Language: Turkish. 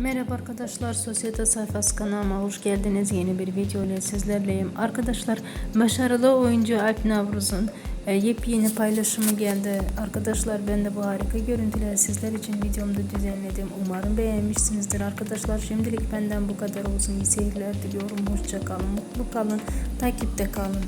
Merhaba arkadaşlar, Sosyete Sayfası kanalıma hoş geldiniz. Yeni bir video ile sizlerleyim. Arkadaşlar, başarılı oyuncu Alp Navruz'un e, yepyeni paylaşımı geldi. Arkadaşlar ben de bu harika görüntüleri sizler için videomda düzenledim. Umarım beğenmişsinizdir arkadaşlar. Şimdilik benden bu kadar olsun. İyi seyirler diliyorum. Hoşça kalın, mutlu kalın, takipte kalın.